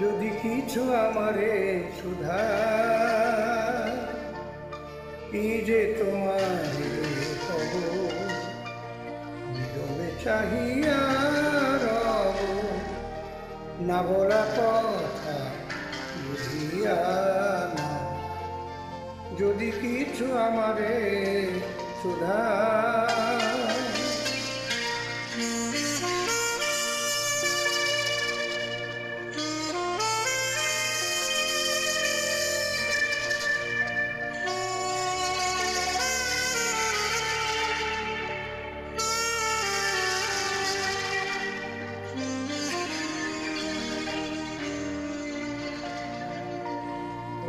যদি কিছু আমারে সুধা, কি যে তোমার চাহিয়া না বলা কথা বুঝিয়া যদি কিছু আমারে সুধা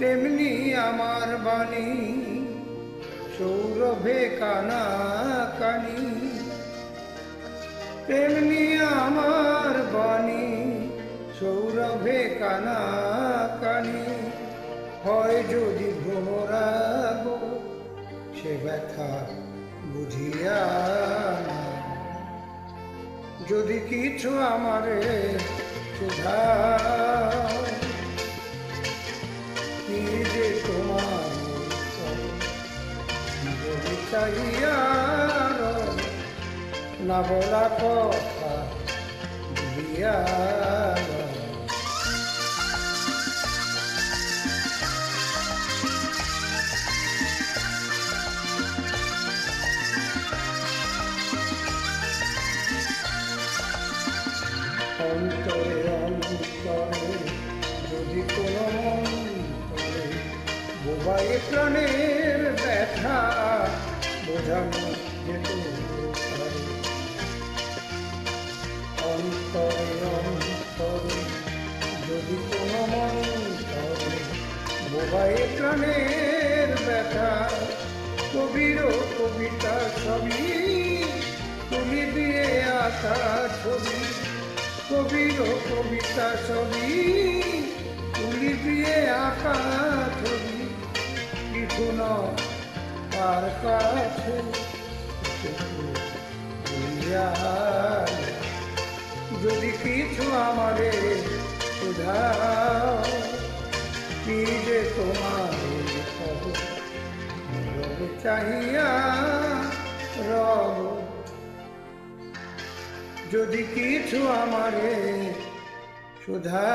তেমনি আমার বাণী, সৌরভে কানা কানি তেমনি আমার বাণী, সৌরভে কানা কানি হয় যদি ভ্রমরাগ সে ব্যথা বুঝিয়া যদি কিছু আমারে রব, না বলা কথা রব। অন্তরে অন্তরে যদি কোনো মন্তরে বোবাই প্রাণের ব্যথা বোঝানো ব্যথা কবির কবিতা সবই তুলি দিয়ে আঁকা ছবি কবির কবিতা ছবি তুলি দিয়ে আঁকা যদি কিছু আমারে সুধাও কি যে তোমারে চাহিয়া রব। যদি কিছু আমারে সুধা